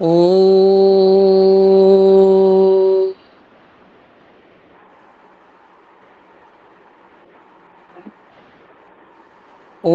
ഓ ഓ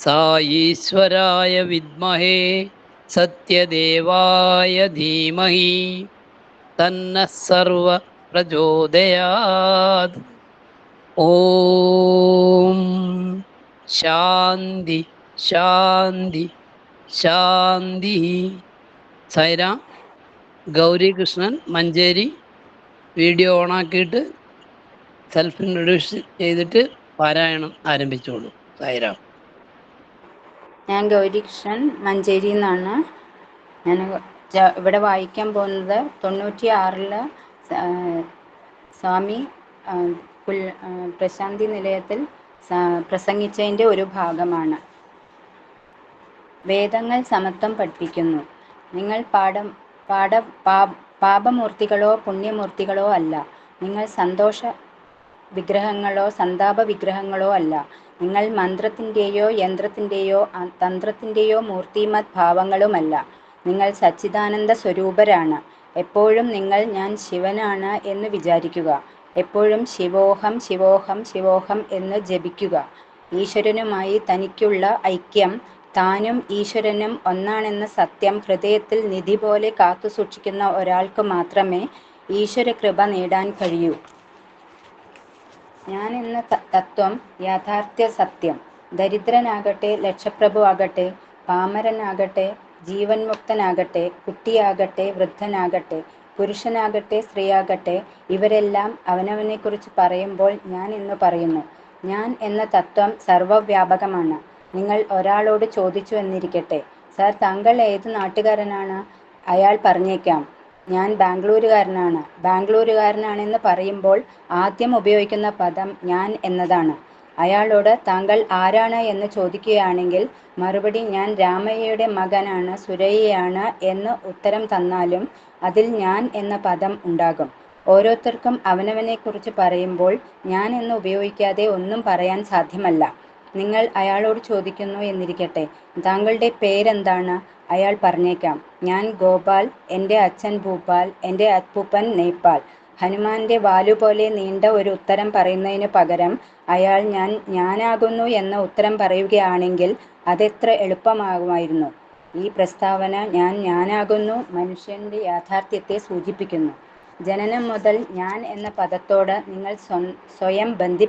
സായീശ്വരായ വിദ്മഹേ സത്യദേവായ ധീമഹി തന്ന സർവ പ്രചോദയാത് ഓം ശാന്തി ശാന്തി ശാന്തി സൈറാം ഗൗരി കൃഷ്ണൻ മഞ്ചേരി വീഡിയോ ഓണാക്കിയിട്ട് സെൽഫ് ഇൻട്രൊഡ്യൂസ് ചെയ്തിട്ട് പാരായണം ആരംഭിച്ചോളൂ. സൈറാം ഞാൻ ഗൗരികൃഷ്ണൻ മഞ്ചേരിയിൽ നിന്നാണ് ഞാൻ ഇവിടെ വായിക്കാൻ പോകുന്നത് തൊണ്ണൂറ്റി ആറിൽ സ്വാമി പ്രശാന്തി നിലയത്തിൽ പ്രസംഗിച്ചതിന്റെ ഒരു ഭാഗമാണ്. വേദങ്ങൾ സമത്വം പഠിപ്പിക്കുന്നു. നിങ്ങൾ പാഠം പാഠ പാപമൂർത്തികളോ പുണ്യമൂർത്തികളോ അല്ല. നിങ്ങൾ സന്തോഷ വിഗ്രഹങ്ങളോ സന്താപ വിഗ്രഹങ്ങളോ അല്ല. നിങ്ങൾ മന്ത്രത്തിന്റെയോ യന്ത്രത്തിന്റെയോ തന്ത്രത്തിന്റെയോ മൂർത്തിമത് ഭാവങ്ങളുമല്ല. നിങ്ങൾ സച്ചിദാനന്ദ സ്വരൂപരാണ്. എപ്പോഴും നിങ്ങൾ ഞാൻ ശിവനാണ് എന്ന് വിചാരിക്കുക. എപ്പോഴും ശിവോഹം ശിവോഹം ശിവോഹം എന്ന് ജപിക്കുക. ഈശ്വരനുമായി തനിക്കുള്ള ഐക്യം താനും ഈശ്വരനും ഒന്നാണെന്ന സത്യം ഹൃദയത്തിൽ നിധി പോലെ കാത്തുസൂക്ഷിക്കുന്ന ഒരാൾക്ക് മാത്രമേ ഈശ്വര കൃപ നേടാൻ കഴിയൂ. ഞാൻ എന്ന തത്വം യാഥാർത്ഥ്യ സത്യം. ദരിദ്രനാകട്ടെ ലക്ഷപ്രഭു ആകട്ടെ പാമരനാകട്ടെ ജീവൻ മുക്തനാകട്ടെ കുട്ടിയാകട്ടെ വൃദ്ധനാകട്ടെ പുരുഷനാകട്ടെ സ്ത്രീയാകട്ടെ ഇവരെല്ലാം അവനവനെക്കുറിച്ച് പറയുമ്പോൾ ഞാൻ എന്ന് പറയുന്നു. ഞാൻ എന്ന തത്വം സർവവ്യാപകമാണ്. നിങ്ങൾ ഒരാളോട് ചോദിച്ചു എന്നിരിക്കട്ടെ സാർ താങ്കൾ ഏത് നാട്ടുകാരനാണ്? അയാൾ പറഞ്ഞേക്കാം. ഞാൻ ബാംഗ്ലൂരുകാരനാണ്. ബാംഗ്ലൂരുകാരനാണെന്ന് പറയുമ്പോൾ ആദ്യം ഉപയോഗിക്കുന്ന പദം ഞാൻ എന്നതാണ്. അയാളോട് താങ്കൾ ആരാണ് എന്ന് ചോദിക്കുകയാണെങ്കിൽ മറുപടി ഞാൻ രാമയ്യയുടെ മകനാണ് സുരയ്യയാണ് എന്ന് ഉത്തരം തന്നാലും അതിൽ ഞാൻ എന്ന പദം ഉണ്ടാകും. ഓരോരുത്തർക്കും അവനവനെക്കുറിച്ച് പറയുമ്പോൾ ഞാൻ എന്ന് ഉപയോഗിക്കാതെ ഒന്നും പറയാൻ സാധ്യമല്ല. നിങ്ങൾ അയാളോട് ചോദിക്കുന്നു എന്നിരിക്കട്ടെ. താങ്കളുടെ പേരെന്താണ്? അയാൾ പറഞ്ഞേക്കാം. ഞാൻ ഗോപാൽ എന്റെ അച്ഛൻ ഭൂപാൽ എന്റെ അപ്പൂപ്പൻ നേപ്പാൾ. ഹനുമാന്റെ വാലു പോലെ നീണ്ട ഒരു ഉത്തരം പറയുന്നതിന് പകരം അയാൾ ഞാൻ ഞാനാകുന്നു എന്ന ഉത്തരം പറയുകയാണെങ്കിൽ അതെത്ര എളുപ്പമാകുമായിരുന്നു? ഈ പ്രസ്താവന ഞാൻ ഞാനാകുന്നു മനുഷ്യന്റെ യാഥാർത്ഥ്യത്തെ സൂചിപ്പിക്കുന്നു. ജനനം മുതൽ ഞാൻ എന്ന പദത്തോട് നിങ്ങൾ സ്വ- സ്വയം ബന്ധി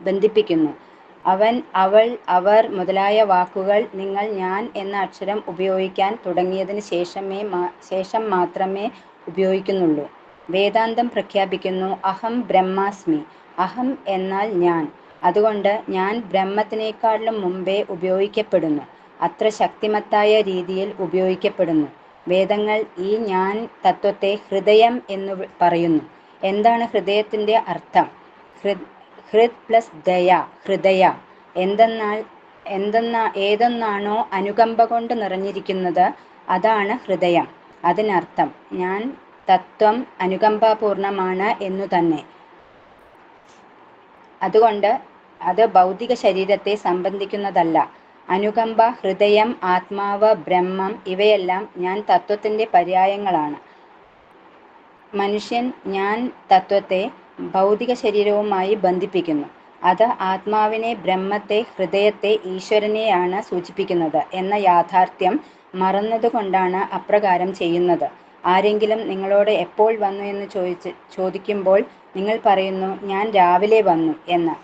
ബന്ധിപ്പിക്കുന്നു. അവൻ അവൾ അവർ മുതലായ വാക്കുകൾ നിങ്ങൾ ഞാൻ എന്ന അക്ഷരം ഉപയോഗിക്കാൻ തുടങ്ങിയതിന് ശേഷമേ ശേഷം മാത്രമേ ഉപയോഗിക്കുന്നുള്ളൂ. വേദാന്തം പ്രഖ്യാപിക്കുന്നു അഹം ബ്രഹ്മാസ്മി അഹം എന്നാൽ ഞാൻ. അതുകൊണ്ട് ഞാൻ ബ്രഹ്മത്തിനേക്കാളും മുമ്പേ ഉപയോഗിക്കപ്പെടുന്നു അത്ര ശക്തിമത്തായ രീതിയിൽ ഉപയോഗിക്കപ്പെടുന്നു. വേദങ്ങൾ ഈ ഞാൻ തത്വത്തെ ഹൃദയം എന്ന് പറയുന്നു. എന്താണ് ഹൃദയത്തിന്റെ അർത്ഥം? ഹൃദ് പ്ലസ് ദയ ഹൃദയ. എന്തെന്നാൽ എന്തെന്നാ ഏതൊന്നാണോ അനുകമ്പ കൊണ്ട് നിറഞ്ഞിരിക്കുന്നത് അതാണ് ഹൃദയം. അതിനർത്ഥം ഞാൻ തത്വം അനുകമ്പാപൂർണമാണ് എന്നു തന്നെ. അതുകൊണ്ട് അത് ഭൗതിക ശരീരത്തെ സംബന്ധിക്കുന്നതല്ല. അനുകമ്പ ഹൃദയം ആത്മാവ് ബ്രഹ്മം ഇവയെല്ലാം ഞാൻ തത്വത്തിന്റെ പര്യായങ്ങളാണ്. മനുഷ്യൻ ഞാൻ തത്വത്തെ ഭൗതിക ശരീരവുമായി ബന്ധിപ്പിക്കുന്നു. അത് ആത്മാവിനെ ബ്രഹ്മത്തെ ഹൃദയത്തെ ഈശ്വരനെയാണ് സൂചിപ്പിക്കുന്നത് എന്ന യാഥാർത്ഥ്യം മറന്നതുകൊണ്ടാണ് അപ്രകാരം ചെയ്യുന്നത്. ആരെങ്കിലും നിങ്ങളോട് എപ്പോൾ വന്നു എന്ന് ചോദിച്ച് ചോദിക്കുമ്പോൾ നിങ്ങൾ പറയുന്നു ഞാൻ രാവിലെ വന്നു എന്ന്.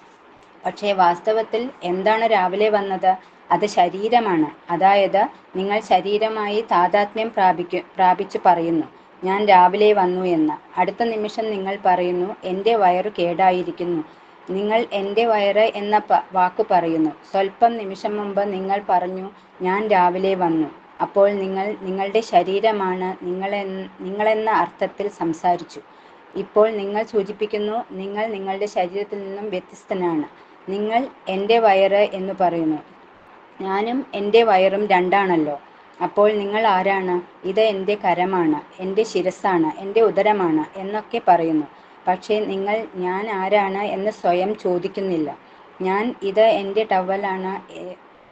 പക്ഷേ വാസ്തവത്തിൽ എന്താണ് രാവിലെ വന്നത്? അത് ശരീരമാണ്. അതായത് നിങ്ങൾ ശരീരമായി താതാത്മ്യം പ്രാപിക്കു പ്രാപിച്ചു പറയുന്നു. ഞാൻ രാവിലെ വന്നു എന്ന്. അടുത്ത നിമിഷം നിങ്ങൾ പറയുന്നു എന്റെ വയറ് കേടായിരിക്കുന്നു. നിങ്ങൾ എന്റെ വയറ് എന്ന വാക്ക് പറയുന്നു. സ്വല്പം നിമിഷം മുമ്പ് നിങ്ങൾ പറഞ്ഞു ഞാൻ രാവിലെ വന്നു. അപ്പോൾ നിങ്ങൾ നിങ്ങളുടെ ശരീരമാണ് നിങ്ങളെ നിങ്ങളെന്ന അർത്ഥത്തിൽ സംസാരിച്ചു. ഇപ്പോൾ നിങ്ങൾ സൂചിപ്പിക്കുന്നു നിങ്ങൾ നിങ്ങളുടെ ശരീരത്തിൽ നിന്നും വ്യത്യസ്തനാണ്. നിങ്ങൾ എന്റെ വയറ് എന്ന് പറയുന്നു. ഞാനും എന്റെ വയറും രണ്ടാണല്ലോ. അപ്പോൾ നിങ്ങൾ ആരാണ്? ഇത് എന്റെ കരമാണ് എന്റെ ശിരസ്സാണ് എന്റെ ഉദരമാണ് എന്നൊക്കെ പറയുന്നു. പക്ഷേ നിങ്ങൾ ഞാൻ ആരാണ് എന്ന് സ്വയം ചോദിക്കുന്നില്ല. ഞാൻ ഇത് എന്റെ ടവലാണ്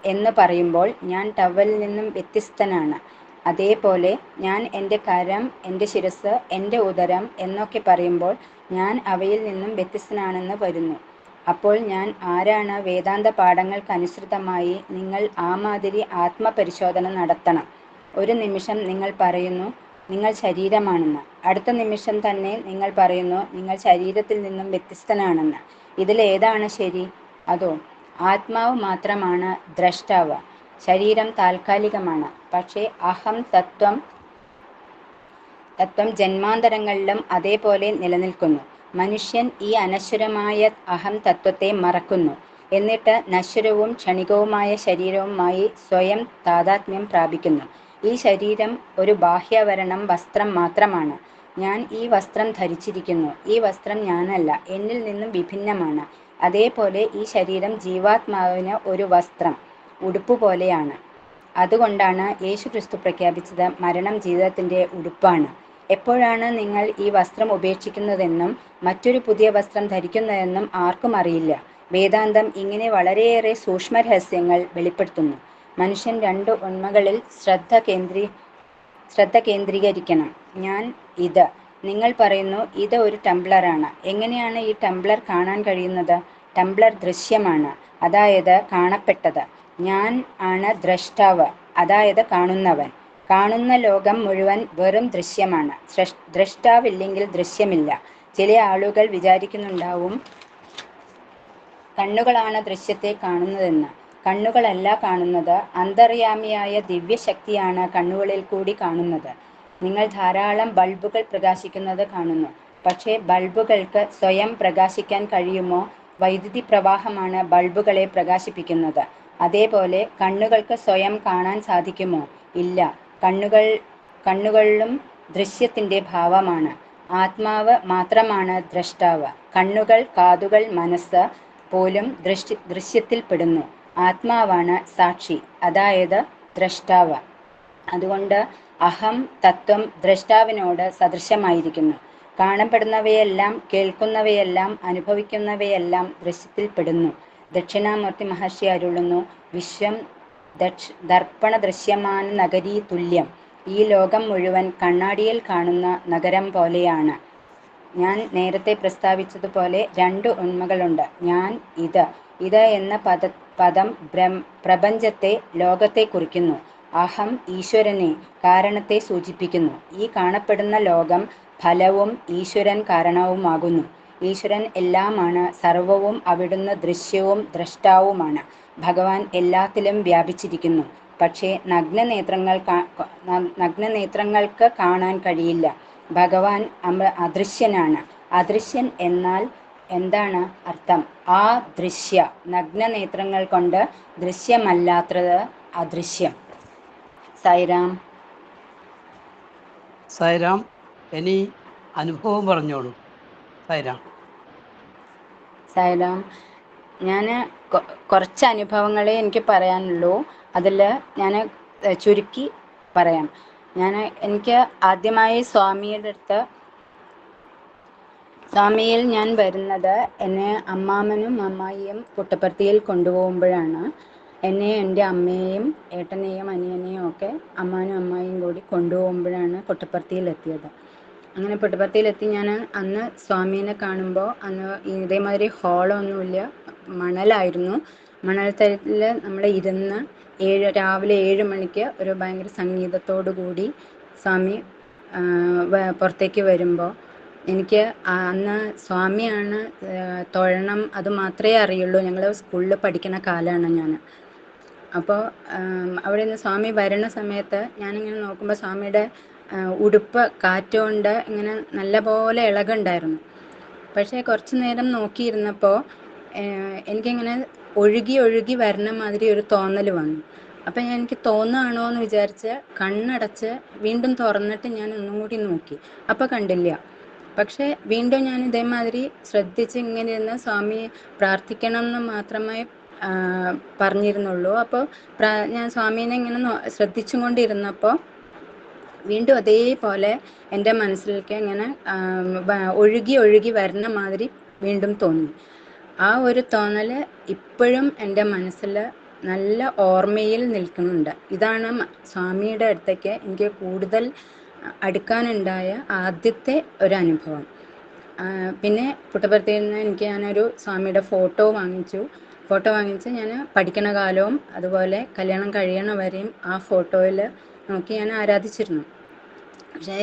എന്ന് പറയുമ്പോൾ ഞാൻ ടവലിൽ നിന്നും വ്യത്യസ്തനാണ്. അതേപോലെ ഞാൻ എന്റെ കരം എന്റെ ശിരസ് എന്റെ ഉദരം എന്നൊക്കെ പറയുമ്പോൾ ഞാൻ അവയിൽ നിന്നും വ്യത്യസ്തനാണെന്ന് വരുന്നു. അപ്പോൾ ഞാൻ ആരാണ് വേദാന്ത പാഠങ്ങൾക്കനുസൃതമായി നിങ്ങൾ ആ മാതിരി ആത്മപരിശോധന നടത്തണം? ഒരു നിമിഷം നിങ്ങൾ പറയുന്നു നിങ്ങൾ ശരീരമാണെന്ന്. അടുത്ത നിമിഷം തന്നെ നിങ്ങൾ പറയുന്നു നിങ്ങൾ ശരീരത്തിൽ നിന്നും വ്യത്യസ്തനാണെന്ന്. ഇതിലേതാണ് ശരി? അതോ ആത്മാവ് മാത്രമാണ് ദ്രഷ്ടാവ്. ശരീരം താൽക്കാലികമാണ്. പക്ഷേ അഹം തത്വം തത്വം ജന്മാന്തരങ്ങളിലും അതേപോലെ നിലനിൽക്കുന്നു. മനുഷ്യൻ ഈ അനശ്വരമായ അഹം തത്വത്തെ മറക്കുന്നു. എന്നിട്ട് നശ്വരവും ക്ഷണികവുമായ ശരീരവുമായി സ്വയം താതാത്മ്യം പ്രാപിക്കുന്നു. ഈ ശരീരം ഒരു ബാഹ്യവരണം വസ്ത്രം മാത്രമാണ്. ഞാൻ ഈ വസ്ത്രം ധരിച്ചിരിക്കുന്നു. ഈ വസ്ത്രം ഞാനല്ല. എന്നിൽ നിന്നും വിഭിന്നമാണ്. അതേപോലെ ഈ ശരീരം ജീവാത്മാവിന് ഒരു വസ്ത്രം ഉടുപ്പ് പോലെയാണ്. അതുകൊണ്ടാണ് യേശു ക്രിസ്തു പ്രഖ്യാപിച്ചത് മരണം ജീവിതത്തിന്റെ ഉടുപ്പാണ്. എപ്പോഴാണ് നിങ്ങൾ ഈ വസ്ത്രം ഉപേക്ഷിക്കുന്നതെന്നും മറ്റൊരു പുതിയ വസ്ത്രം ധരിക്കുന്നതെന്നും ആർക്കും അറിയില്ല. വേദാന്തം ഇങ്ങനെ വളരെയേറെ സൂക്ഷ്മ രഹസ്യങ്ങൾ വെളിപ്പെടുത്തുന്നു. മനുഷ്യൻ രണ്ട് ഉണ്മകളിൽ ശ്രദ്ധ കേന്ദ്രീ ശ്രദ്ധ കേന്ദ്രീകരിക്കണം. ഞാൻ ഇത്. നിങ്ങൾ പറയുന്നു ഇത് ഒരു ടംബ്ലറാണ്. എങ്ങനെയാണ് ഈ ടംബ്ലർ കാണാൻ കഴിയുന്നത്? ടംബ്ലർ ദൃശ്യമാണ്. അതായത് കാണപ്പെട്ടത്. ഞാൻ ആണ് ദ്രഷ്ടാവ്. അതായത് കാണുന്നവൻ. കാണുന്ന ലോകം മുഴുവൻ വെറും ദൃശ്യമാണ്. ദ്രഷ്ടാവില്ലെങ്കിൽ ദൃശ്യമില്ല. ചില ആളുകൾ വിചാരിക്കുന്നുണ്ടാവും കണ്ണുകളാണ് ദൃശ്യത്തെ കാണുന്നതെന്ന്. കണ്ണുകളല്ല കാണുന്നത്. അന്തർയാമിയായ ദിവ്യശക്തിയാണ് കണ്ണുകളിൽ കൂടി കാണുന്നത്. നിങ്ങൾ ധാരാളം ബൾബുകൾ പ്രകാശിക്കുന്നത് കാണുന്നു. പക്ഷേ ബൾബുകൾക്ക് സ്വയം പ്രകാശിക്കാൻ കഴിയുമോ? വൈദ്യുതി പ്രവാഹമാണ് ബൾബുകളെ പ്രകാശിപ്പിക്കുന്നത്. അതേപോലെ കണ്ണുകൾക്ക് സ്വയം കാണാൻ സാധിക്കുമോ? ഇല്ല. കണ്ണുകൾ കണ്ണുകളിലും ദൃശ്യത്തിന്റെ ഭാവമാണ്. ആത്മാവ് മാത്രമാണ് ദ്രഷ്ടാവ്. കണ്ണുകൾ കാതുകൾ മനസ്സ് പോലും ദൃശ്യ ദൃശ്യത്തിൽപ്പെടുന്നു ആത്മാവാണ് സാക്ഷി അതായത് ദ്രഷ്ടാവ്. അതുകൊണ്ട് അഹം തത്വം ദ്രഷ്ടാവിനോട് സദൃശമായിരിക്കുന്നു കാണപ്പെടുന്നവയെല്ലാം കേൾക്കുന്നവയെല്ലാം അനുഭവിക്കുന്നവയെല്ലാം ദൃശ്യത്തിൽപ്പെടുന്നു ദക്ഷിണാമൂർത്തി മഹർഷി അരുളുന്നു വിശ്വം ദക്ഷ ദർപ്പണ ദൃശ്യമാന നഗരീ തുല്യം. ഈ ലോകം മുഴുവൻ കണ്ണാടിയിൽ കാണുന്ന നഗരം പോലെയാണ്. ഞാൻ നേരത്തെ പ്രസ്താവിച്ചതുപോലെ രണ്ട് ഉണ്മകളുണ്ട്. ഞാൻ ഇത്. ഇത് എന്ന പദ പദം പ്രപഞ്ചത്തെ ലോകത്തെ കുറിക്കുന്നു. അഹം ഈശ്വരനെ കാരണത്തെ സൂചിപ്പിക്കുന്നു. ഈ കാണപ്പെടുന്ന ലോകം ഫലവും ഈശ്വരൻ കാരണവുമാകുന്നു. ഈശ്വരൻ എല്ലാമാണ് സർവവും അവിടുന്ന് ദൃശ്യവും ദ്രഷ്ടാവുമാണ്. ഭഗവാൻ എല്ലാത്തിലും വ്യാപിച്ചിരിക്കുന്നു. പക്ഷേ നഗ്നനേത്രങ്ങൾ നഗ്നനേത്രങ്ങൾക്ക് കാണാൻ കഴിയില്ല. ഭഗവാൻ അദൃശ്യനാണ്. അദൃശ്യൻ എന്നാൽ എന്താണ് അർത്ഥം? ആ ദൃശ്യ നഗ്നനേത്രങ്ങൾ കൊണ്ട് ദൃശ്യമല്ലാത്തത് അദൃശ്യം. സൈറാം സൈറാം ഇനി അനുഭവം പറഞ്ഞോളൂ. സൈറാം ഞാൻ കുറച്ച് അനുഭവങ്ങളെ എനിക്ക് പറയാനുള്ളൂ. അതിൽ ഞാൻ ചുരുക്കി പറയാം. ഞാൻ എനിക്ക് ആദ്യമായി സ്വാമിയുടെ അടുത്ത് സ്വാമിയിൽ ഞാൻ വരുന്നത് എന്നെ അമ്മാമനും അമ്മായിയും പുട്ടപ്പർത്തിയിൽ കൊണ്ടുപോകുമ്പോഴാണ്. എന്നെ എന്റെ അമ്മയെയും ഏട്ടനെയും അനിയനെയും ഒക്കെ അമ്മാനും അമ്മായിയും കൂടി കൊണ്ടുപോകുമ്പോഴാണ് പുട്ടപ്പർത്തിയിൽ എത്തിയത്. അങ്ങനെ പെട്ടുപത്തിയിലെത്തി ഞാൻ അന്ന് സ്വാമീനെ കാണുമ്പോൾ അന്ന് ഇതേമാതിരി ഹോളൊന്നുമില്ല. മണലായിരുന്നു. മണൽ മണൽത്തരത്തിൽ നമ്മൾ ഇരുന്ന് ഏഴ് രാവിലെ ഏഴ് മണിക്ക് ഒരു ഭയങ്കര സംഗീതത്തോടു കൂടി സ്വാമി പുറത്തേക്ക് വരുമ്പോൾ എനിക്ക് അന്ന് സ്വാമിയാണ് തൊഴണം അത് മാത്രമേ അറിയുള്ളൂ. ഞങ്ങൾ സ്കൂളിൽ പഠിക്കുന്ന കാലമാണ് ഞാൻ അപ്പോൾ അവിടെ നിന്ന് സ്വാമി വരുന്ന സമയത്ത് ഞാനിങ്ങനെ നോക്കുമ്പോൾ സ്വാമിയുടെ ഉടുപ്പ് കാറ്റുകൊണ്ട് ഇങ്ങനെ നല്ലപോലെ ഇളകുണ്ടായിരുന്നു. പക്ഷേ കുറച്ച് നേരം നോക്കിയിരുന്നപ്പോൾ എനിക്കിങ്ങനെ ഒഴുകി ഒഴുകി വരണ മാതിരി ഒരു തോന്നൽ വന്നു. അപ്പം ഞാൻ എനിക്ക് തോന്നുകയാണോ എന്ന് വിചാരിച്ച് കണ്ണടച്ച് വീണ്ടും തുറന്നിട്ട് ഞാൻ ഒന്നും കൂടി നോക്കി. അപ്പോൾ കണ്ടില്ല. പക്ഷേ വീണ്ടും ഞാൻ ഇതേമാതിരി ശ്രദ്ധിച്ച് ഇങ്ങനെ ഇരുന്ന് സ്വാമി പ്രാർത്ഥിക്കണം എന്ന് മാത്രമേ പറഞ്ഞിരുന്നുള്ളൂ. അപ്പോൾ ഞാൻ സ്വാമീനെ ഇങ്ങനെ ശ്രദ്ധിച്ചുകൊണ്ടിരുന്നപ്പോൾ ശ്രദ്ധിച്ചും കൊണ്ടിരുന്നപ്പോൾ വീണ്ടും അതേപോലെ എന്റെ മനസ്സിലേക്ക് ഇങ്ങനെ ഒഴുകി ഒഴുകി വരുന്ന മാതിരി വീണ്ടും തോന്നി. ആ ഒരു തോന്നൽ ഇപ്പോഴും എന്റെ മനസ്സിൽ നല്ല ഓർമ്മയിൽ നിൽക്കുന്നുണ്ട്. ഇതാണ് സ്വാമിയുടെ അടുത്തേക്ക് എനിക്ക് കൂടുതൽ അടുക്കാനുണ്ടായ ആദ്യത്തെ ഒരു അനുഭവം. പിന്നെ പുട്ടപ്പുറത്തിൽ നിന്ന് എനിക്ക് ഞാനൊരു സ്വാമിയുടെ ഫോട്ടോ വാങ്ങിച്ചു. ഫോട്ടോ വാങ്ങിച്ച് ഞാൻ പഠിക്കണ കാലവും അതുപോലെ കല്യാണം കഴിയണ വരെയും ആ ഫോട്ടോയിൽ നോക്കി ഞാൻ ആരാധിച്ചിരുന്നു. പക്ഷേ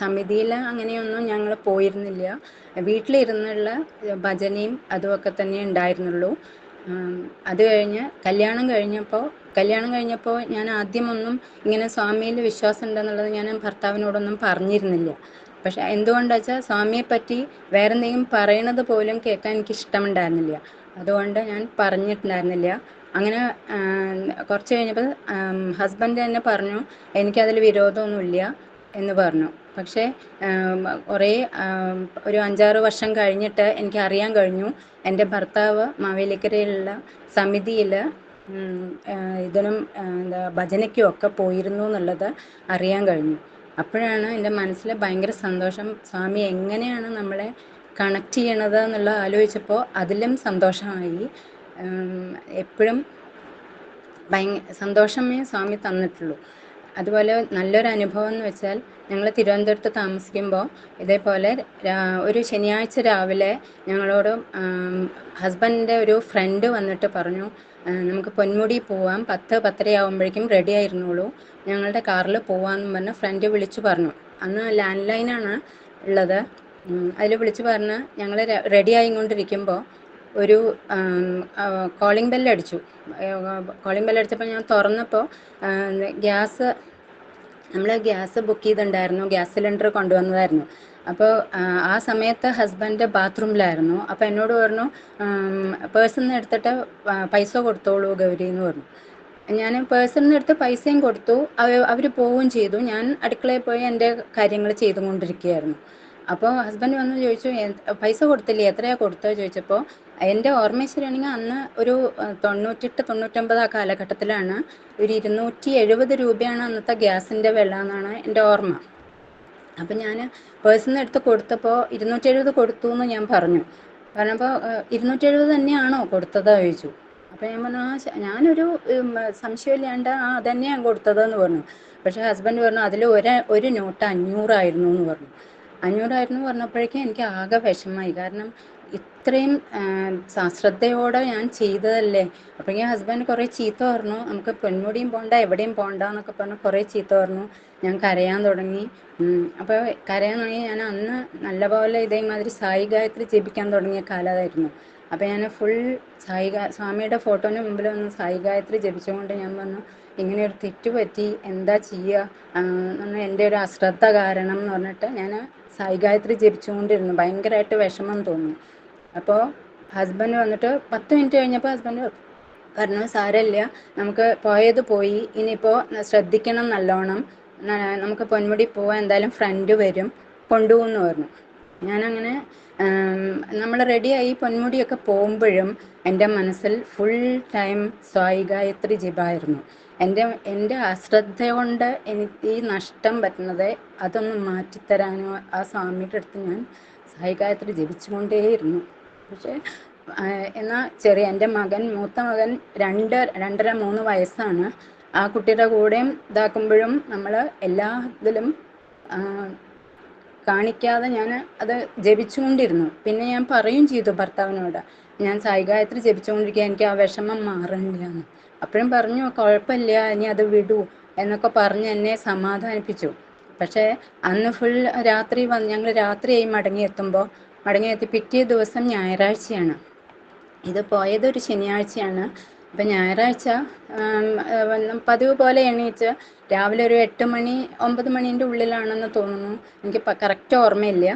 സമിതിയിൽ അങ്ങനെയൊന്നും ഞങ്ങൾ പോയിരുന്നില്ല. വീട്ടിലിരുന്നുള്ള ഭജനയും അതുമൊക്കെ തന്നെ ഉണ്ടായിരുന്നുള്ളൂ. അത് കഴിഞ്ഞ് കല്യാണം കഴിഞ്ഞപ്പോൾ കല്യാണം കഴിഞ്ഞപ്പോൾ ഞാൻ ആദ്യമൊന്നും ഇങ്ങനെ സ്വാമിയിൽ വിശ്വാസം ഉണ്ടെന്നുള്ളത് ഞാൻ ഭർത്താവിനോടൊന്നും പറഞ്ഞിരുന്നില്ല. പക്ഷെ എന്തുകൊണ്ടാ വെച്ചാൽ സ്വാമിയെ പറ്റി വേറെ എന്തെങ്കിലും പറയണത് പോലും കേൾക്കാൻ എനിക്ക് ഇഷ്ടമുണ്ടായിരുന്നില്ല അതുകൊണ്ട് ഞാൻ പറഞ്ഞിട്ടുണ്ടായിരുന്നില്ല. അങ്ങനെ കുറച്ച് കഴിഞ്ഞപ്പോൾ ഹസ്ബൻഡ് തന്നെ പറഞ്ഞു എനിക്കതിൽ വിരോധമൊന്നുമില്ല എന്ന് പറഞ്ഞു. പക്ഷേ കുറേ ഒരു അഞ്ചാറ് വർഷം കഴിഞ്ഞിട്ട് എനിക്ക് അറിയാൻ കഴിഞ്ഞു എന്റെ ഭർത്താവ് മാവേലിക്കരയിലുള്ള സമിതിയിൽ ഇതിനും എന്താ ഭജനയ്ക്കും ഒക്കെ പോയിരുന്നു എന്നുള്ളത് അറിയാൻ കഴിഞ്ഞു. അപ്പോഴാണ് എന്റെ മനസ്സിൽ ഭയങ്കര സന്തോഷം സ്വാമി എങ്ങനെയാണ് നമ്മളെ കണക്ട് ചെയ്യണത്? എന്നുള്ളത് ആലോചിച്ചപ്പോൾ അതിലും സന്തോഷമായി. എപ്പോഴും ഭയ സന്തോഷമേ സ്വാമി തന്നിട്ടുള്ളൂ. അതുപോലെ നല്ലൊരു അനുഭവം എന്ന് വെച്ചാൽ ഞങ്ങൾ തിരുവനന്തപുരത്ത് താമസിക്കുമ്പോൾ ഇതേപോലെ ഒരു ശനിയാഴ്ച രാവിലെ ഞങ്ങളോട് ഹസ്ബൻഡിന്റെ ഒരു ഫ്രണ്ട് വന്നിട്ട് പറഞ്ഞു നമുക്ക് പൊന്മുടി പോവാം പത്ത് പത്തരയാകുമ്പോഴേക്കും റെഡി ആയിരുന്നുള്ളൂ ഞങ്ങളുടെ കാറിൽ പോവാമെന്ന് പറഞ്ഞ് ഫ്രണ്ട് വിളിച്ചു പറഞ്ഞു. അന്ന് ലാൻഡ് ലൈനാണ് ഉള്ളത്. അതിൽ വിളിച്ചു പറഞ്ഞ് ഞങ്ങൾ റെഡി ആയിക്കൊണ്ടിരിക്കുമ്പോൾ ഒരു കോളിംഗ് ബെല്ല് അടിച്ചു. കോളിംഗ് ബെല്ല് അടിച്ചപ്പോൾ ഞാൻ തുറന്നപ്പോൾ ഗ്യാസ് നമ്മൾ ഗ്യാസ് ബുക്ക് ചെയ്തിട്ടുണ്ടായിരുന്നു. ഗ്യാസ് സിലിണ്ടർ കൊണ്ടുവന്നതായിരുന്നു. അപ്പോൾ ആ സമയത്ത് ഹസ്ബൻഡ് ബാത്റൂമിലായിരുന്നു അപ്പോൾ എന്നോട് പറഞ്ഞു പേഴ്സിൽ നിന്ന് എടുത്തിട്ട് പൈസ കൊടുത്തോളൂ ഗൗരി എന്ന് പറഞ്ഞു. ഞാൻ പേഴ്സിൽ നിന്ന് എടുത്ത് പൈസയും കൊടുത്തു. അവർ പോവുകയും ചെയ്തു. ഞാൻ അടുക്കളയിൽ പോയി എന്റെ കാര്യങ്ങൾ ചെയ്തുകൊണ്ടിരിക്കുകയായിരുന്നു. അപ്പോൾ ഹസ്ബൻഡ് വന്ന് ചോദിച്ചു പൈസ കൊടുത്തില്ലേ? എത്രയാ കൊടുത്തോ ചോദിച്ചപ്പോൾ എന്റെ ഓർമ്മ ശരിയാണെങ്കിൽ അന്ന് ഒരു തൊണ്ണൂറ്റെട്ട് തൊണ്ണൂറ്റൊമ്പത് ആ കാലഘട്ടത്തിലാണ് ഒരു ഇരുന്നൂറ്റി എഴുപത് രൂപയാണ് അന്നത്തെ ഗ്യാസിന്റെ വില എന്നാണ് എന്റെ ഓർമ്മ. അപ്പം ഞാൻ പേഴ്സിൽ എടുത്ത് കൊടുത്തപ്പോൾ ഇരുന്നൂറ്റി എഴുപത് കൊടുത്തു എന്ന് ഞാൻ പറഞ്ഞു. പറഞ്ഞപ്പോൾ ഇരുന്നൂറ്റി എഴുപത് തന്നെയാണോ കൊടുത്തത്? ചോദിച്ചു. അപ്പം ഞാൻ പറഞ്ഞു ആ ഞാനൊരു സംശയമില്ലാണ്ട് ആ അതന്നെയാണ് കൊടുത്തതെന്ന് പറഞ്ഞു. പക്ഷേ ഹസ്ബൻഡ് പറഞ്ഞു അതിൽ ഒരു ഒരു നോട്ട് അഞ്ഞൂറായിരുന്നു എന്ന് പറഞ്ഞു. അഞ്ഞൂറായിരുന്നു പറഞ്ഞപ്പോഴേക്കും എനിക്ക് ആകെ വിഷമമായി. കാരണം ഇത്രയും ശ്രദ്ധയോടെ ഞാൻ ചെയ്തതല്ലേ? അപ്പോഴേക്കും ഹസ്ബൻഡ് കുറേ ചീത്ത പറഞ്ഞു. നമുക്ക് പൊന്മുടിയും പോണ്ട എവിടെയും പോണ്ട എന്നൊക്കെ പറഞ്ഞു കുറേ ചീത്ത പറഞ്ഞു. ഞാൻ കരയാൻ തുടങ്ങി. അപ്പോൾ കരയാൻ തുടങ്ങി. ഞാൻ അന്ന് നല്ലപോലെ ഇതേമാതിരി സായി ഗായത്രി ജപിക്കാൻ തുടങ്ങിയ കാലമായിരുന്നു. അപ്പോൾ ഞാൻ ഫുൾ സായി സ്വാമിയുടെ ഫോട്ടോന് മുമ്പിൽ വന്ന് സായി ഗായത്രി ജപിച്ചുകൊണ്ട് ഞാൻ പറഞ്ഞു ഇങ്ങനെ ഒരു തെറ്റ് പറ്റി. എന്താ ചെയ്യുക എന്ന് എന്റെ ഒരു അശ്രദ്ധ കാരണം എന്ന് പറഞ്ഞിട്ട് ഞാൻ സായി ഗായത്രി ജപിച്ചുകൊണ്ടിരുന്നു. ഭയങ്കരമായിട്ട് വിഷമം തോന്നി. അപ്പോൾ ഹസ്ബൻഡ് വന്നിട്ട് പത്ത് മിനിറ്റ് കഴിഞ്ഞപ്പോൾ ഹസ്ബൻഡ് പറഞ്ഞു സാരമില്ല നമുക്ക് പോയത് പോയി. ഇനിയിപ്പോൾ ശ്രദ്ധിക്കണം നല്ലോണം. നമുക്ക് പൊന്മുടി പോവാൻ എന്തായാലും ഫ്രണ്ട് വരും. കൊണ്ടുപോകുമെന്ന് പറഞ്ഞു. ഞാനങ്ങനെ നമ്മൾ റെഡിയായി പൊന്മുടിയൊക്കെ പോകുമ്പോഴും എന്റെ മനസ്സിൽ ഫുൾ ടൈം സ്വായി ഗായത്രി ജപായിരുന്നു എന്റെ എന്റെ അശ്രദ്ധ കൊണ്ട് എനിക്ക് ഈ നഷ്ടം പറ്റുന്നത് അതൊന്ന് മാറ്റിത്തരാനോ ആ സ്വാമിയുടെ അടുത്ത് ഞാൻ സായി ഗായത്രി ജപിച്ചുകൊണ്ടേയിരുന്നു. പക്ഷേ എന്നാൽ ചെറിയ എന്റെ മകൻ മൂത്ത മകൻ രണ്ട് രണ്ടര മൂന്ന് വയസ്സാണ്. ആ കുട്ടിയുടെ കൂടെയും ഇതാക്കുമ്പോഴും നമ്മൾ എല്ലാ ഇതിലും കാണിക്കാതെ ഞാൻ അത് ജപിച്ചുകൊണ്ടിരുന്നു. പിന്നെ ഞാൻ പറയും ചെയ്തു ഭർത്താവിനോട് ഞാൻ സായി ജപിച്ചുകൊണ്ടിരിക്കുക എനിക്ക് ആ വിഷമം മാറണില്ല എന്ന് അപ്പോഴും പറഞ്ഞു കുഴപ്പമില്ല ഇനി അത് വിടൂ എന്നൊക്കെ പറഞ്ഞ് എന്നെ സമാധാനിപ്പിച്ചു. പക്ഷേ അന്ന് ഫുൾ രാത്രി വന്ന് ഞങ്ങൾ രാത്രിയായി മടങ്ങിയെത്തുമ്പോൾ മടങ്ങിയെത്തി പിറ്റേ ദിവസം ഞായറാഴ്ചയാണ്. ഇത് പോയത് ഒരു ശനിയാഴ്ചയാണ്. അപ്പം ഞായറാഴ്ച പതിവ് പോലെ എണീറ്റ് രാവിലെ ഒരു എട്ട് മണി ഒമ്പത് മണീന്റെ ഉള്ളിലാണെന്ന് തോന്നുന്നു. എനിക്ക് കറക്റ്റ് ഓർമ്മയില്ല.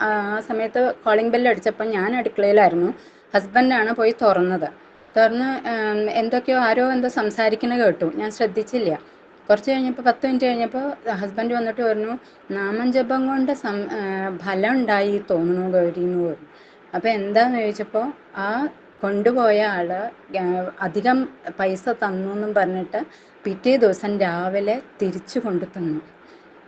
ആ, സമയത്ത് കോളിംഗ് ബെല്ല് അടിച്ചപ്പോൾ ഞാൻ അടുക്കളയിലായിരുന്നു. ഹസ്ബൻഡാണ് പോയി തുറന്നത്. തുറന്ന് എന്തൊക്കെയോ ആരോ എന്തോ സംസാരിക്കുന്നത് കേട്ടു. ഞാൻ ശ്രദ്ധിച്ചില്ല. കുറച്ച് കഴിഞ്ഞപ്പോൾ പത്ത് മിനിറ്റ് കഴിഞ്ഞപ്പോൾ ഹസ്ബൻഡ് വന്നിട്ട് പറഞ്ഞു നാമം ജപം കൊണ്ട് സം ഫലം ഉണ്ടായി തോന്നുന്നു ഗൗരി എന്ന് പറഞ്ഞു. അപ്പോൾ എന്താന്ന് ചോദിച്ചപ്പോൾ ആ കൊണ്ടുപോയ ആൾ അധികം പൈസ തന്നു എന്നും പറഞ്ഞിട്ട് പിറ്റേ ദിവസം രാവിലെ തിരിച്ചു കൊണ്ടു തന്നു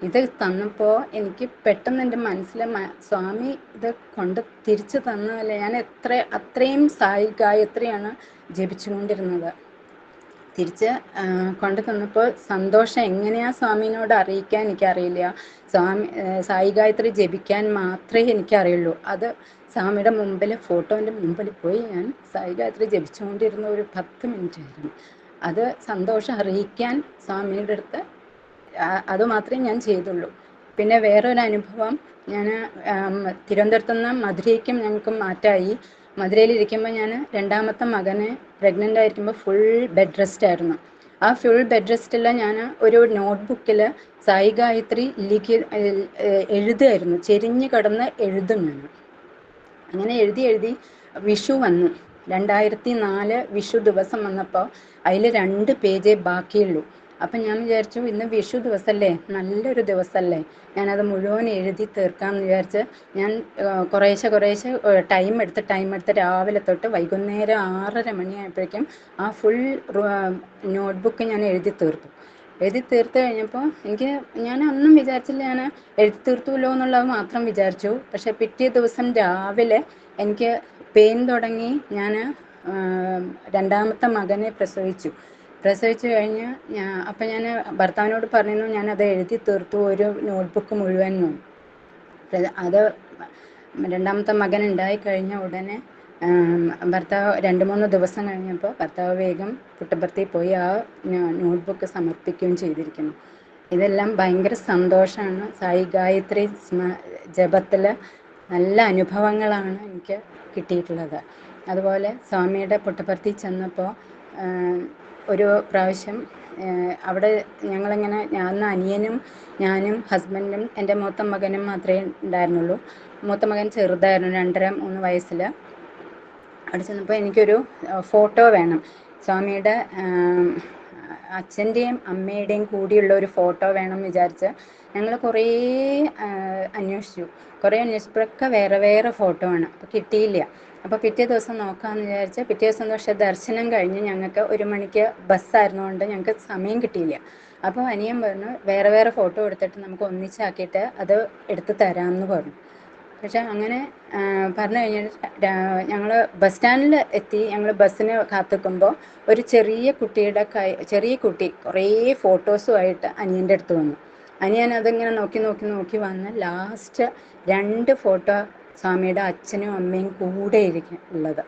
ഇത് തന്നപ്പോൾ എനിക്ക് പെട്ടെന്ന് എന്റെ മനസ്സിൽ സ്വാമി ഇത് കൊണ്ട് തിരിച്ചു തന്നാലേ ഞാൻ എത്ര അത്രയും സായി ഗായത്രിയാണ് ജപിച്ചുകൊണ്ടിരുന്നത്? തിരിച്ച് കൊണ്ടു തന്നപ്പോൾ സന്തോഷം. എങ്ങനെയാ സ്വാമിനോട് അറിയിക്കാൻ എനിക്കറിയില്ല. സ്വാമി സായി ഗായത്രി ജപിക്കാൻ മാത്രമേ എനിക്കറിയുള്ളൂ. അത് സ്വാമിയുടെ മുമ്പിൽ ഫോട്ടോന്റെ മുമ്പിൽ പോയി ഞാൻ സായി ഗായത്രി ജപിച്ചുകൊണ്ടിരുന്ന ഒരു പത്ത് മിനിറ്റ് ആയിരുന്നു. അത് സന്തോഷം അറിയിക്കാൻ സ്വാമിയുടെ അടുത്ത് അതുമാത്രമേ അത് മാത്രമേ ഞാൻ ചെയ്തുള്ളൂ. പിന്നെ വേറൊരു അനുഭവം ഞാൻ തിരുവനന്തപുരത്തു നിന്ന് മധുരയ്ക്കും ഞങ്ങൾക്ക് മാറ്റായി. മധുരയിലിരിക്കുമ്പോൾ ഞാൻ രണ്ടാമത്തെ മകനെ പ്രഗ്നന്റ് ആയിരിക്കുമ്പോൾ ഫുൾ ബെഡ് റെസ്റ്റ് ആയിരുന്നു. ആ ഫുൾ ബെഡ് റെസ്റ്റിൽ ഞാൻ ഒരു നോട്ട്ബുക്കിൽ സായി ഗായത്രി ലിഖി എഴുതുമായിരുന്നു ചെരിഞ്ഞ് കിടന്ന് എഴുതും ഞാൻ. അങ്ങനെ എഴുതി എഴുതി വിഷു വന്നു. രണ്ടായിരത്തി നാല് വിഷു ദിവസം വന്നപ്പോൾ അതിൽ രണ്ട് പേജേ ബാക്കിയുള്ളൂ. അപ്പം ഞാൻ വിചാരിച്ചു ഇന്ന് വിഷു ദിവസമല്ലേ? നല്ലൊരു ദിവസമല്ലേ? ഞാനത് മുഴുവൻ എഴുതി തീർക്കാമെന്ന് വിചാരിച്ച് ഞാൻ കുറേശ്ശെ കുറേശ്ശെ ടൈം എടുത്ത് ടൈം എടുത്ത് രാവിലെ തൊട്ട് വൈകുന്നേരം ആറര മണിയായപ്പോഴേക്കും ആ ഫുൾ നോട്ട്ബുക്ക് ഞാൻ എഴുതി തീർത്തു. എഴുതി തീർത്ത് കഴിഞ്ഞപ്പോൾ എനിക്ക് ഞാൻ അന്നും വിചാരിച്ചില്ല ഞാൻ എഴുതി തീർത്തുല്ലോ എന്നുള്ളത് മാത്രം വിചാരിച്ചു. പക്ഷെ പിറ്റേ ദിവസം രാവിലെ എനിക്ക് പെയിൻ തുടങ്ങി ഞാൻ രണ്ടാമത്തെ മകനെ പ്രസവിച്ചു. പ്രസവിച്ചു കഴിഞ്ഞ് ഞാൻ അപ്പം ഞാൻ ഭർത്താവിനോട് പറഞ്ഞു ഞാനത് എഴുതി തീർത്തു ഒരു നോട്ട്ബുക്ക് മുഴുവൻ അത് രണ്ടാമത്തെ മകൻ ഉണ്ടായി കഴിഞ്ഞ ഉടനെ ഭർത്താവ് രണ്ട് മൂന്ന് ദിവസം കഴിഞ്ഞപ്പോൾ ഭർത്താവ് വേഗം പുട്ടപ്പുറത്തിൽ പോയി ആ നോട്ട്ബുക്ക് സമർപ്പിക്കുകയും ചെയ്തിരിക്കുന്നു. ഇതെല്ലാം ഭയങ്കര സന്തോഷമാണ് സായി ഗായത്രി ജപത്തിൽ നല്ല അനുഭവങ്ങളാണ് എനിക്ക് കിട്ടിയിട്ടുള്ളത്. അതുപോലെ സ്വാമിയുടെ പുട്ടപ്പുറത്തിൽ ചെന്നപ്പോൾ ഒരു പ്രാവശ്യം അവിടെ ഞങ്ങളിങ്ങനെ ഞാൻ അനിയനും ഞാനും ഹസ്ബൻഡും എന്റെ മൂത്ത മകനും മാത്രമേ ഉണ്ടായിരുന്നുള്ളൂ. മൂത്ത മകൻ ചെറുതായിരുന്നു രണ്ടര മൂന്ന് വയസ്സിൽ അവിടെ ചെന്നപ്പോൾ എനിക്കൊരു ഫോട്ടോ വേണം. സ്വാമിയുടെ അച്ഛന്റെയും അമ്മയുടെയും കൂടിയുള്ള ഒരു ഫോട്ടോ വേണം എന്ന് വിചാരിച്ച് ഞങ്ങൾ കുറേ അന്വേഷിച്ചു. കുറേ അന്വേഷിച്ചപ്പോഴൊക്കെ വേറെ വേറെ ഫോട്ടോ ആണ്. അപ്പോൾ കിട്ടിയില്ല. അപ്പോൾ പിറ്റേ ദിവസം നോക്കാമെന്ന് വിചാരിച്ച് പിറ്റേ ദിവസം പക്ഷേ ദർശനം കഴിഞ്ഞ് ഞങ്ങൾക്ക് ഒരു മണിക്ക് ബസ്സായിരുന്നുകൊണ്ട് ഞങ്ങൾക്ക് സമയം കിട്ടിയില്ല. അപ്പോൾ അനിയൻ പറഞ്ഞു വേറെ വേറെ ഫോട്ടോ എടുത്തിട്ട് നമുക്ക് ഒന്നിച്ചാക്കിയിട്ട് അത് എടുത്ത് തരാമെന്ന് പറഞ്ഞു. പക്ഷെ അങ്ങനെ പറഞ്ഞു കഴിഞ്ഞാൽ ഞങ്ങൾ ബസ് സ്റ്റാൻഡിൽ എത്തി ഞങ്ങൾ ബസ്സിന് കാത്തിക്കുമ്പോൾ ഒരു ചെറിയ കുട്ടിയുടെ കൈ ചെറിയ കുട്ടി കുറേ ഫോട്ടോസുമായിട്ട് അനിയന്റെ അടുത്ത് വന്നു. അനിയൻ അതിങ്ങനെ നോക്കി നോക്കി നോക്കി വന്ന് ലാസ്റ്റ് രണ്ട് ഫോട്ടോ സ്വാമിയുടെ അച്ഛനും അമ്മയും കൂടെ ഇരിക്കും ഉള്ളത്.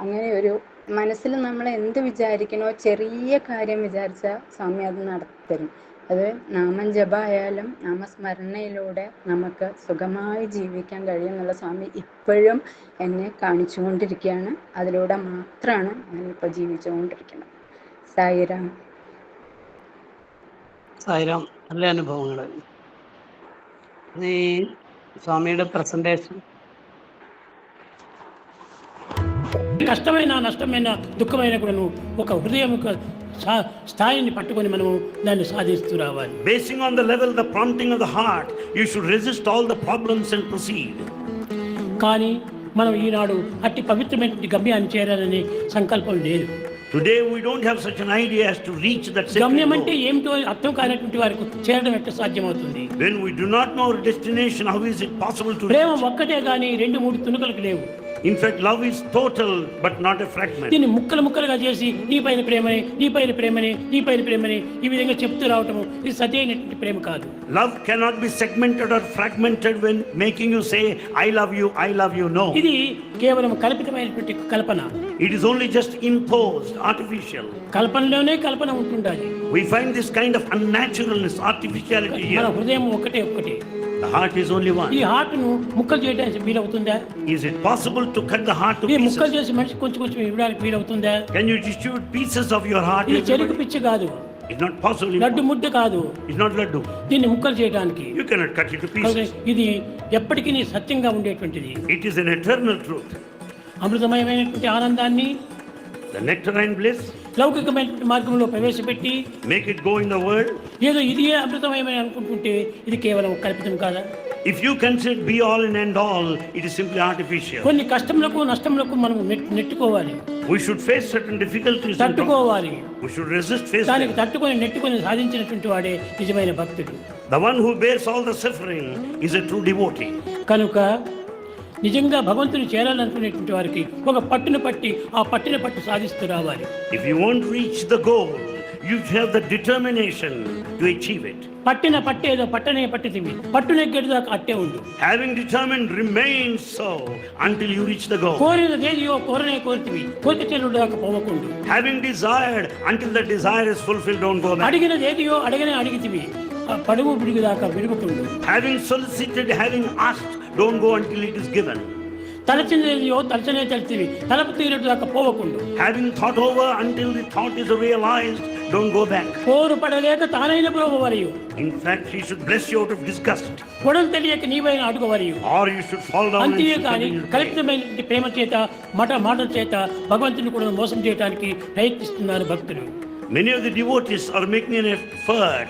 അങ്ങനെ ഒരു മനസ്സിൽ നമ്മൾ എന്ത് വിചാരിക്കണോ ചെറിയ കാര്യം വിചാരിച്ചാൽ സ്വാമി അത് നടത്തിത്തരും അത് നാമം ജപമായാലും നാമസ്മരണയിലൂടെ നമുക്ക് സുഖമായി ജീവിക്കാൻ കഴിയുമെന്നുള്ള സ്വാമി ഇപ്പോഴും എന്നെ കാണിച്ചുകൊണ്ടിരിക്കുകയാണ്. അതിലൂടെ മാത്രമാണ് ഞാനിപ്പോൾ ജീവിച്ചുകൊണ്ടിരിക്കുന്നത്. സായിരാം സായിരാം നല്ല അനുഭവങ്ങൾ. നീ സ്വാമിയുടെ പ്രസന്റേഷൻ. కష్టమైన నష్టమైన దుఃఖమైన కూడాను ఒక హృదయం స్థాయిని పట్టుకొని మనం దాన్ని సాధిస్తూ రావాలి. Basing on the level the prompting of the heart you should resist all the problems and proceed కానీ మనం ఈనాడు అట్టి పవిత్రమైన గమ్యాన్ని చేరాలని సంకల్పం లేదు. Today we don't have such an idea as to reach that గమ్యం అంటే ఏమిటో అర్థం కానటువంటి వారికి చేరడం ఎట్లా సాధ్యమవుతుంది? When we do not know our destination how is it possible to ప్రేమ ఒక్కటే గాని రెండు మూడు తునుకలకు లేవు. In fact love is total but not a fragment దీన్ని ముక్కలు ముక్కలుగా చేసి నీ పైన ప్రేమని నీ పైన ప్రేమని నీ పైన ప్రేమని ఈ విధంగా చెప్తూ రావటం ఇది సరైనటువంటి ప్రేమ కాదు. Love cannot be segmented or fragmented when making you say I love you I love you no ఇది కేవలం కల్పితమైనటువంటి కల్పన. It is only just imposed artificial కల్పనలోనే కల్పన ఉంటుండాలి. We find this kind of unnaturalness artificiality హృదయం ఒకటే ఒకటే The heart is only ఈ one. హార్ట్ను ముక్కలు చేయడానికి వీలవుతుందా Is it possible to cut the heart to ఈ ముక్కలు pieces? చేసి మనిషి కొంచెం కొంచెం ఇవ్వడానికి వీలవుతుందా Can you distribute pieces of your heart? ఇది చెరుకు? పిచ్చి కాదు It's not possible. లడ్డు ముద్ద కాదు It's not laddu. దీన్ని ముక్కలు చేయడానికి You cannot cut it to కనుక pieces. ఇది ఎప్పటికీ సత్యంగా ఉండేటువంటిది It is an eternal truth. అమృతమయమైనటువంటి ఆనందాన్ని ద నెక్టరైన్ బ్లెస్ లౌకికమైన మార్గంలో ప్రవేశపెట్టి make it go in the world ఏదో ఇది అమృతమయమని అనుకుంటుంటే ఇది కేవలం కల్పితం కాదా? If you consider be all in and all it is simply artificial కొన్ని కష్టములకు నష్టములకు మనం నెట్టుకోవాలి. We should face certain difficulties తట్టుకోవాలి. వి షుడ్ రెసిస్ట్ ఫేస్ దానికి తట్టుకొని నెట్టుకొని సాధించినటువంటి వాడే నిజమైన భక్తుడు. The one who bears all the suffering is a true devotee కనుక నిజంగా భగవంతుని చేరాలనుకునేటువంటి వారికి ఒక పట్టును పట్టి ఆ పట్టిన పట్టు సాధిస్తూ రావాలి. If you want reach the goal you have the determination to achieve it పట్టిన పట్టేదో పట్టనే పట్టి తిమి పట్టునే దాకా అట్టే ఉండు. Having determine remain so until you reach the goal కోరిన దేనియో కోరనే కోరితివి. కోరిక చెల్లుడు దాకా పోవకుండు having desired until the desire is fulfilled don't go అడిగిన దేనియో అడగనే అడిగితివి. పడుగు పిడుగు దాకా విరుగుతుండు. Having solicited having asked don't go until it is given. తలచినదేదియో తలచనే తలచివి తలపు తీరడు దాకా పోవకుండు Having thought over until the thought is realized, don't go back. కోరు పడలేక తానైన ప్రోవరియు In fact, he should bless you out of disgust, కొడలు తెలియక నీవైన అడుగవరియు or you should fall down and అంతే seek కానీ something to pray. కల్పితమైనటువంటి ప్రేమ చేత మట మాటల చేత భగవంతుని కూడా మోసం చేయడానికి ప్రయత్నిస్తున్నారు భక్తులు Many of the devotees are making an effort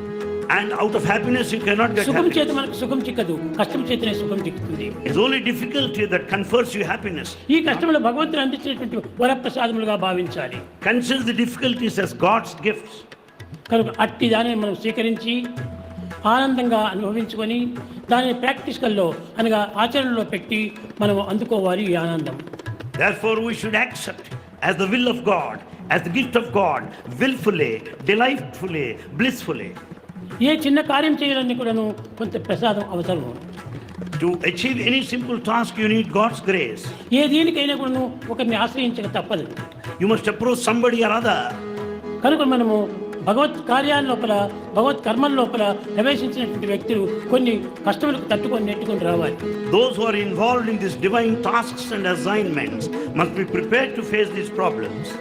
and out of happiness it cannot get సుఖం చేత మనకు సుఖం చిక్కదు కష్టం చేతనే సుఖం చిక్కుతుంది. It's only difficulty that confers you happiness ఈ కష్టంలో భగవంతుడు అందించినటువంటి వరప్రసాదములుగా భావించాలి. Consider the difficulties as God's gifts కనుక అట్టి దానిని మనం స్వీకరించి ఆనందంగా అనుభవించుకొని దానిని ప్రాక్టికల్లో అనగా ఆచరణలో పెట్టి మనం అందుకోవాలి ఈ ఆనందం. Therefore we should accept as the will of God as the gift of God wilfully delightfully blissfully ఏ చిన్న కార్యం చేయడానికి కూడాను కొంత ప్రసాదం అవసరం. To achieve any simple task you need God's grace ఏ దీనికైనా కూడాను ఒకరిని ఆశ్రయించక తప్పదు. యు మస్ట్ అప్రోచ్ సంబడి అరాదా కనుక మనము భగవత్ కార్యాల లోపల భగవత్ కర్మల లోపల ప్రవేశించినటువంటి వ్యక్తులు కొన్ని కష్టములకు తట్టుకొని నెట్టుకొని రావాలి. Those who are involved in this divine tasks and assignments must be prepared to face this problems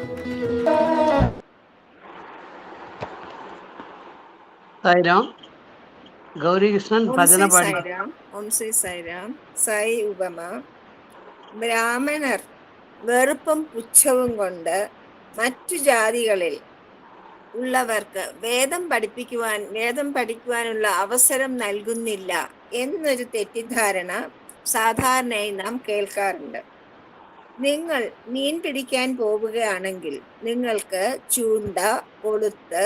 Sairam Gaurikrishnan ഭജന പാടി. ഓം ശ്രീ സായി ഉപമ. ബ്രാഹ്മണർ വെറുപ്പും പുച്ഛവും കൊണ്ട് മറ്റു ജാതികളിൽ ഉള്ളവർക്ക് വേദം പഠിപ്പിക്കുവാൻ വേദം പഠിക്കുവാനുള്ള അവസരം നൽകുന്നില്ല എന്നൊരു തെറ്റിദ്ധാരണ സാധാരണയായി നാം കേൾക്കാറുണ്ട്. നിങ്ങൾ മീൻ പിടിക്കാൻ പോവുകയാണെങ്കിൽ നിങ്ങൾക്ക് ചൂണ്ട കൊളുത്ത്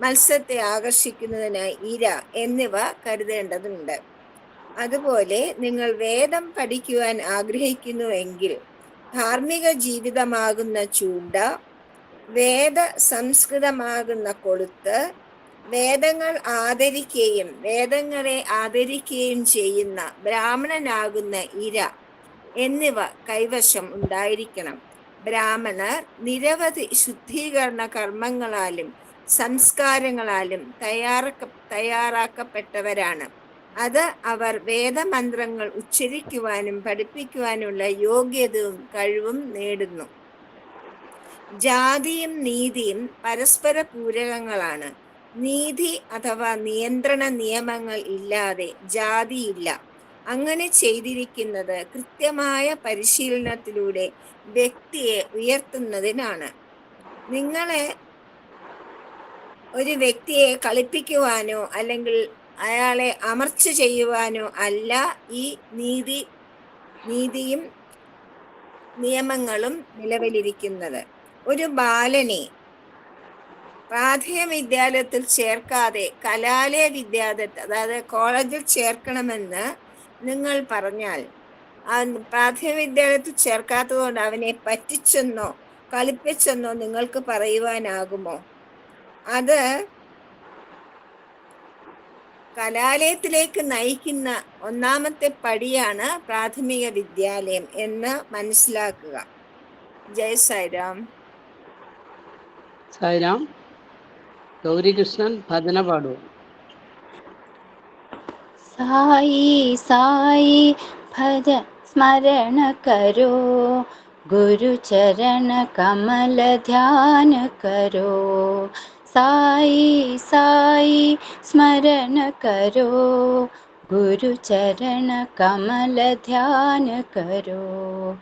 മത്സ്യത്തെ ആകർഷിക്കുന്നതിനായി ഇര എന്നിവ കരുതേണ്ടതുണ്ട്. അതുപോലെ നിങ്ങൾ വേദം പഠിക്കുവാൻ ആഗ്രഹിക്കുന്നുവെങ്കിൽ ധാർമ്മിക ജീവിതമാകുന്ന ചൂണ്ട വേദ സംസ്കൃതമാകുന്ന കൊളുത്ത് വേദങ്ങൾ ആദരിക്കുകയും വേദങ്ങളെ ആദരിക്കുകയും ചെയ്യുന്ന ബ്രാഹ്മണനാകുന്ന ഇര എന്നിവ കൈവശം ഉണ്ടായിരിക്കണം. ബ്രാഹ്മണർ നിരവധി ശുദ്ധീകരണ കർമ്മങ്ങളാലും സംസ്കാരങ്ങളാലും തയ്യാറക്ക തയ്യാറാക്കപ്പെട്ടവരാണ്. അത് അവർ വേദമന്ത്രങ്ങൾ ഉച്ചരിക്കുവാനും പഠിപ്പിക്കുവാനുള്ള യോഗ്യതയും കഴിവും നേടുന്നു. ജാതിയും നീതിയും പരസ്പര പൂരകങ്ങളാണ്. നീതി അഥവാ നിയന്ത്രണ നിയമങ്ങൾ ഇല്ലാതെ ജാതിയില്ല. അങ്ങനെ ചെയ്തിരിക്കുന്നത് കൃത്യമായ പരിശീലനത്തിലൂടെ വ്യക്തിയെ ഉയർത്തുന്നതിനാണ്. നിങ്ങളെ ഒരു വ്യക്തിയെ കളിപ്പിക്കുവാനോ അല്ലെങ്കിൽ അയാളെ അമർച്ച ചെയ്യുവാനോ അല്ല ഈ നീതി നീതിയും നിയമങ്ങളും നിലവിലിരിക്കുന്നത്. ഒരു ബാലനെ പ്രാഥമിക വിദ്യാലയത്തിൽ ചേർക്കാതെ കലാലയ വിദ്യാലയത്തിൽ അതായത് കോളേജിൽ ചേർക്കണമെന്ന് നിങ്ങൾ പറഞ്ഞാൽ പ്രാഥമിക വിദ്യാലയത്തിൽ ചേർക്കാത്തതുകൊണ്ട് അവനെ പറ്റിച്ചെന്നോ കളിപ്പിച്ചെന്നോ നിങ്ങൾക്ക് പറയുവാനാകുമോ? അത് കലാലയത്തിലേക്ക് നയിക്കുന്ന ഒന്നാമത്തെ പടിയാണ് പ്രാഥമിക വിദ്യാലയം എന്ന് മനസ്സിലാക്കുക. ജയ സായിരാം. സായിരാം. ഗൗരികൃഷ്ണൻ ഭജന പാടു സായി സായി ഭജ സ്മരണ കരോ. ഗുരുചരണ കമല ധ്യാന കരോ. साई साई स्मरण करो। गुरु चरण कमल ध्यान करो।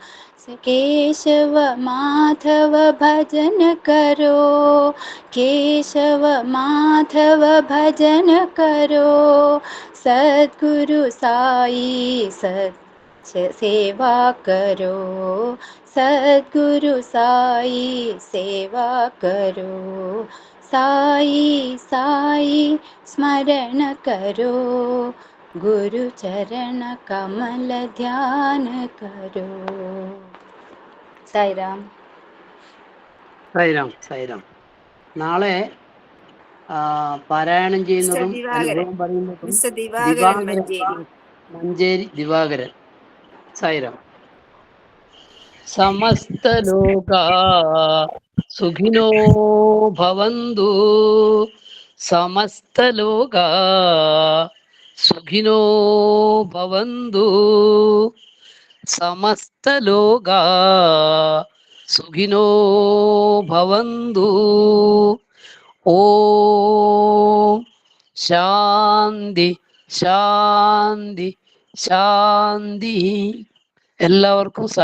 केशव माधव भजन करो। केशव माधव भजन करो। सद्गुरु साई सच सेवा करो। सद्गुरु साई सेवा करो സായി സായി സ്മരണ കരോ. ഗുരു ചരണ കമല ധ്യാന കരോ. സൈറാം സൈറാം സൈറാം നാളെ പാരായണം ചെയ്യുന്നതും മഞ്ചേരി. ദിവാകരൻ. സൈറാം സമസ്ത ലോക സുഖിനോ ഭവന്തു സമസ്തലോക സുഖിനോ ഭവന്തു സമസ്തലോക സുഖിനോ ഭവന്തു ഓം ശാന്തി ശാന്തി ശാന്തി എല്ലാവർക്കും സാ